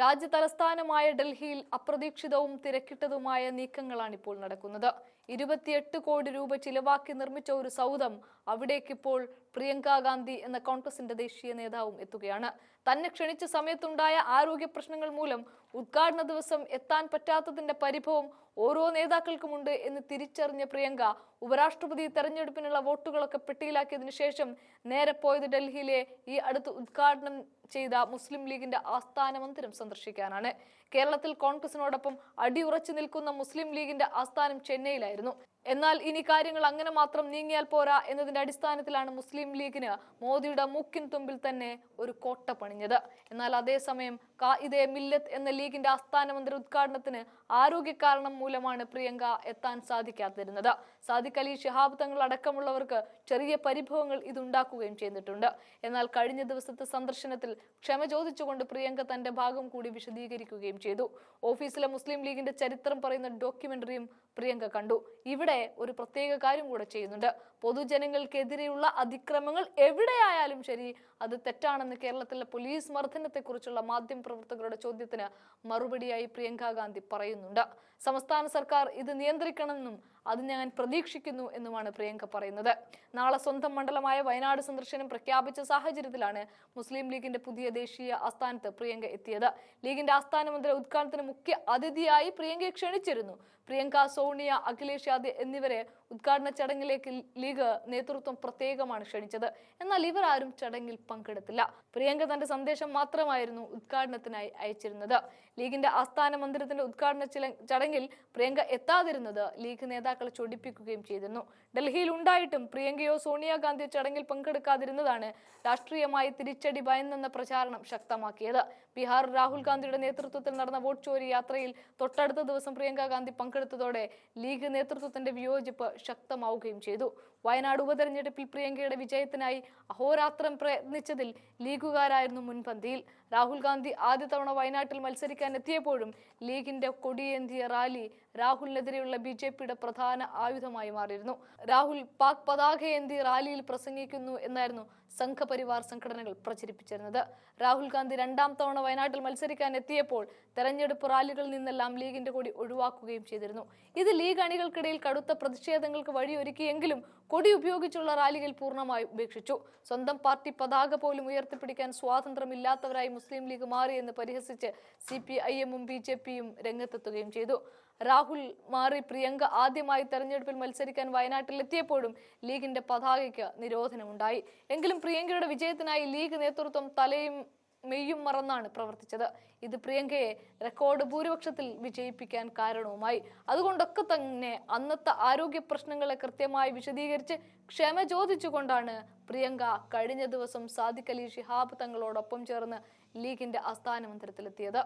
രാജ്യ തലസ്ഥാനമായ ഡൽഹിയിൽ അപ്രതീക്ഷിതവും തിരക്കിട്ടതുമായ നീക്കങ്ങളാണ് ഇപ്പോൾ നടക്കുന്നത്. ഇരുപത്തിയെട്ട് കോടി രൂപ ചിലവാക്കി നിർമ്മിച്ച ഒരു സൗധം അവിടേക്കിപ്പോൾ പ്രിയങ്ക ഗാന്ധി എന്ന കോൺഗ്രസിന്റെ ദേശീയ നേതാവും എത്തുകയാണ്. തന്നെ ക്ഷണിച്ച സമയത്തുണ്ടായ ആരോഗ്യ പ്രശ്നങ്ങൾ മൂലം ഉദ്ഘാടന ദിവസം എത്താൻ പറ്റാത്തതിന്റെ പരിഭവം ഓരോ നേതാക്കൾക്കുമുണ്ട് എന്ന് തിരിച്ചറിഞ്ഞ പ്രിയങ്ക ഉപരാഷ്ട്രപതി തെരഞ്ഞെടുപ്പിനുള്ള വോട്ടുകളൊക്കെ പെട്ടിയിലാക്കിയതിനു ശേഷം നേരെ പോയത് ഡൽഹിയിലെ ഈ അടുത്ത് ഉദ്ഘാടനം ചെയ്ത മുസ്ലിം ലീഗിന്റെ ആസ്ഥാന മന്ദിരം സന്ദർശിക്കാനാണ്. കേരളത്തിൽ കോൺഗ്രസിനോടൊപ്പം അടിയുറച്ചു നിൽക്കുന്ന മുസ്ലിം ലീഗിന്റെ ആസ്ഥാനം ചെന്നൈയിലായിരുന്നു. ルの എന്നാൽ ഇനി കാര്യങ്ങൾ അങ്ങനെ മാത്രം നീങ്ങിയാൽ പോരാ എന്നതിന്റെ അടിസ്ഥാനത്തിലാണ് മുസ്ലിം ലീഗിന് മോദിയുടെ മൂക്കിൻ തുമ്പിൽ തന്നെ ഒരു കോട്ട പണിഞ്ഞത്. എന്നാൽ അതേസമയം കായിദെ മില്ലത്ത് എന്ന ലീഗിന്റെ ആസ്ഥാന മന്ദിര ഉദ്ഘാടനത്തിന് ആരോഗ്യ കാരണം മൂലമാണ് പ്രിയങ്ക എത്താൻ സാധിക്കാതിരുന്നത്. സാദിഖ് അലി ഷിഹാബ് തങ്ങൾ അടക്കമുള്ളവർക്ക് ചെറിയ പരിഭവങ്ങൾ ഇതുണ്ടാക്കുകയും ചെയ്തിട്ടുണ്ട്. എന്നാൽ കഴിഞ്ഞ ദിവസത്തെ സന്ദർശനത്തിൽ ക്ഷമ ചോദിച്ചുകൊണ്ട് പ്രിയങ്ക തന്റെ ഭാഗം കൂടി വിശദീകരിക്കുകയും ചെയ്തു. ഓഫീസിലെ മുസ്ലിം ലീഗിന്റെ ചരിത്രം പറയുന്ന ഡോക്യുമെന്ററിയും പ്രിയങ്ക കണ്ടു. ഇവിടെ ഒരു പ്രത്യേക കാര്യം കൂടെ ചെയ്യുന്നുണ്ട്. പൊതുജനങ്ങൾക്കെതിരെയുള്ള അതിക്രമങ്ങൾ എവിടെയായാലും ശരി അത് തെറ്റാണെന്ന് കേരളത്തിലെ പോലീസ് മർദ്ദനത്തെക്കുറിച്ചുള്ള മാധ്യമ പ്രവർത്തകരുടെ ചോദ്യത്തിന് മറുപടിയായി പ്രിയങ്ക ഗാന്ധി പറയുന്നുണ്ട്. സംസ്ഥാന സർക്കാർ ഇത് നിയന്ത്രിക്കണമെന്നും അത് ഞാൻ പ്രതീക്ഷിക്കുന്നു എന്നുമാണ് പ്രിയങ്ക പറയുന്നത്. നാളെ സ്വന്തം മണ്ഡലമായ വയനാട് സന്ദർശനം പ്രഖ്യാപിച്ച സാഹചര്യത്തിലാണ് മുസ്ലിം ലീഗിന്റെ പുതിയ ദേശീയ ആസ്ഥാനത്ത് പ്രിയങ്ക എത്തിയത്. ലീഗിന്റെ ആസ്ഥാന മന്ദിര ഉദ്ഘാടനത്തിന് മുഖ്യ അതിഥിയായി പ്രിയങ്കയെ ക്ഷണിച്ചിരുന്നു. പ്രിയങ്ക സോണിയ അഖിലേഷ് യാദവ് എന്നിവരെ ഉദ്ഘാടന ചടങ്ങിലേക്ക് ലീഗ് നേതൃത്വം പ്രത്യേകമാണ് ക്ഷണിച്ചത്. എന്നാൽ ഇവർ ആരും ചടങ്ങിൽ പങ്കെടുത്തില്ല. പ്രിയങ്ക തന്റെ സന്ദേശം മാത്രമായിരുന്നു ഉദ്ഘാടനത്തിനായി അയച്ചിരുന്നത്. ലീഗിന്റെ ആസ്ഥാന മന്ദിരത്തിന്റെ ഉദ്ഘാടന ചടങ്ങിൽ പ്രിയങ്ക എത്താതിരുന്നത് ലീഗ് നേതാക്കളെ ചൊടിപ്പിക്കുകയും ചെയ്തിരുന്നു. ഡൽഹിയിൽ ഉണ്ടായിട്ടും പ്രിയങ്കയോ സോണിയാഗാന്ധിയോ ചടങ്ങിൽ പങ്കെടുക്കാതിരുന്നതാണ് രാഷ്ട്രീയമായി തിരിച്ചടി ഭയന്നെന്ന പ്രചാരണം ശക്തമാക്കിയത്. ബീഹാർ രാഹുൽ ഗാന്ധിയുടെ നേതൃത്വത്തിൽ നടന്ന വോട്ട് ചോരി യാത്രയിൽ തൊട്ടടുത്ത ദിവസം പ്രിയങ്ക ഗാന്ധി പങ്കെടുത്തതോടെ ലീഗ് നേതൃത്വത്തിന്റെ വിയോജിപ്പ് ശക്തമാവുകയും ചെയ്തു. വയനാട് ഉപതെരഞ്ഞെടുപ്പിൽ പ്രിയങ്കയുടെ വിജയത്തിനായി അഹോരാത്രം പ്രയത്നിച്ചതിൽ ലീഗുകാരായിരുന്നു മുൻപന്തിയിൽ. രാഹുൽ ഗാന്ധി ആദ്യ തവണ വയനാട്ടിൽ മത്സരിക്കാൻ എത്തിയപ്പോഴും ലീഗിന്റെ കൊടിയേന്തിയ റാലി രാഹുലിനെതിരെയുള്ള ബി ജെ പിയുടെ പ്രധാന ആയുധമായി മാറിയിരുന്നു. രാഹുൽ പാക് പതാകയേന്തി റാലിയിൽ പ്രസംഗിക്കുന്നു എന്നായിരുന്നു സംഘപരിവാർ സംഘടനകൾ പ്രചരിപ്പിച്ചിരുന്നത്. രാഹുൽ ഗാന്ധി രണ്ടാം തവണ വയനാട്ടിൽ മത്സരിക്കാൻ എത്തിയപ്പോൾ തെരഞ്ഞെടുപ്പ് റാലികളിൽ നിന്നെല്ലാം ലീഗിന്റെ കൊടി ഒഴിവാക്കുകയും ചെയ്തിരുന്നു. ഇത് ലീഗ് അണികൾക്കിടയിൽ കടുത്ത പ്രതിഷേധങ്ങൾക്ക് വഴിയൊരുക്കിയെങ്കിലും കൊടി ഉപയോഗിച്ചുള്ള റാലികൾ പൂർണമായി ഉപേക്ഷിച്ചു. സ്വന്തം പാർട്ടി പതാക പോലും ഉയർത്തിപ്പിടിക്കാൻ സ്വാതന്ത്ര്യമില്ലാത്തവരായി മുസ്ലിം ലീഗ് മാറി മാറിയെന്ന് പരിഹസിച്ച് സി പി ഐ എമ്മും ബി ജെ പിയും രംഗത്തെത്തുകയും ചെയ്തു. രാഹുൽ മാറി പ്രിയങ്ക ആദ്യമായി തെരഞ്ഞെടുപ്പിൽ മത്സരിക്കാൻ വയനാട്ടിലെത്തിയപ്പോഴും ലീഗിന്റെ പതാകയ്ക്ക് നിരോധനമുണ്ടായി. എങ്കിലും പ്രിയങ്കയുടെ വിജയത്തിനായി ലീഗ് നേതൃത്വം തലയും മെയ്യും മറന്നാണ് പ്രവർത്തിച്ചത്. ഇത് പ്രിയങ്കയെ റെക്കോർഡ് ഭൂരിപക്ഷത്തിൽ വിജയിപ്പിക്കാൻ കാരണവുമായി. അതുകൊണ്ടൊക്കെ തന്നെ അന്നത്തെ ആരോഗ്യ പ്രശ്നങ്ങളെ കൃത്യമായി വിശദീകരിച്ച് ക്ഷമ ചോദിച്ചുകൊണ്ടാണ് പ്രിയങ്ക കഴിഞ്ഞ ദിവസം സാദിഖ് അലി ഷിഹാബ് തങ്ങളോടൊപ്പം ചേർന്ന് ലീഗിന്റെ ആസ്ഥാന മന്ദിരത്തിലെത്തിയത്